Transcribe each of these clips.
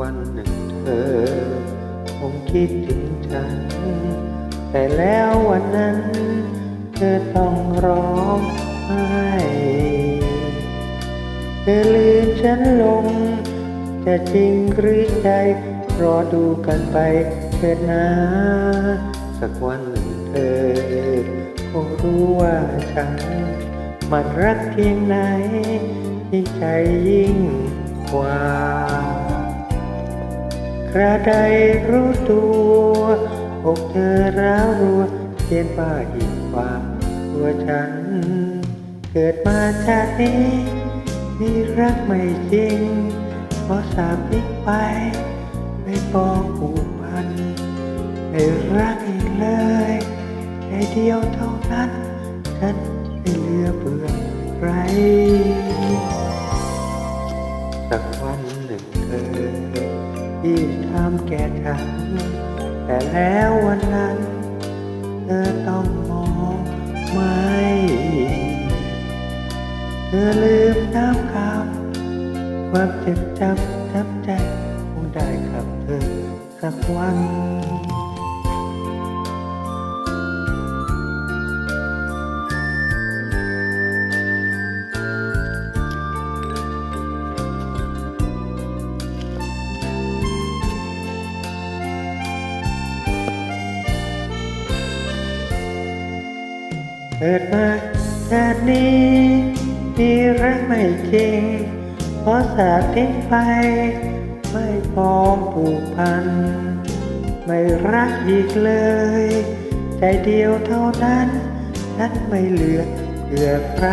วันหนึ่งเธอผมคิดถึงฉัน แต่แล้ววันนั้น เธอต้องร้องไห้เธอลืมฉันลง จะจริงหรือใจ รอดูกันไปเถิดนะสักวันหนึ่งเธอคงรู้ว่าฉัน มันรักเพียงไหนที่ใจยิ่งกว่า กระใดรู้ตัวอกเธอร้าวรัวเขียนป้าอีกว่าตัวฉัน เกิดมาชาตินี้มีรักไม่จริงเพราะสาบอีกไป ไม่ปองผูกพัน ไม่รักอีกเลยแค่เดียวเท่านั้น ฉันไม่เหลือ ที่ทำแก่ฉันแต่แล้ววันนั้น เธอต้องมองไม่ เธอลืมน้ำคำความเจ็บจำช้ำใจคงได้กับเธอสักวัน เกิดมาชาตินี้มีรักไม่จริงเพราะสาทิ้งไป ไม่พร้อมผูกพัน ไม่รักอีกเลย ใจเดียวเท่านั้นฉันไม่เหลือเพื่อใคร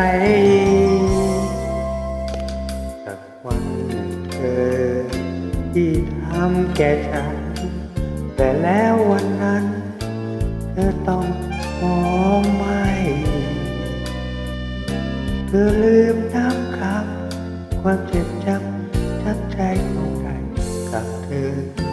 สักวันหนึ่งเธอที่ทำแก่ฉัน แต่แล้ววันนั้น เธอต้องมองม่ เพื่อลืมน้ำคำความเจ็บจำทัดใจของใครกับเธอ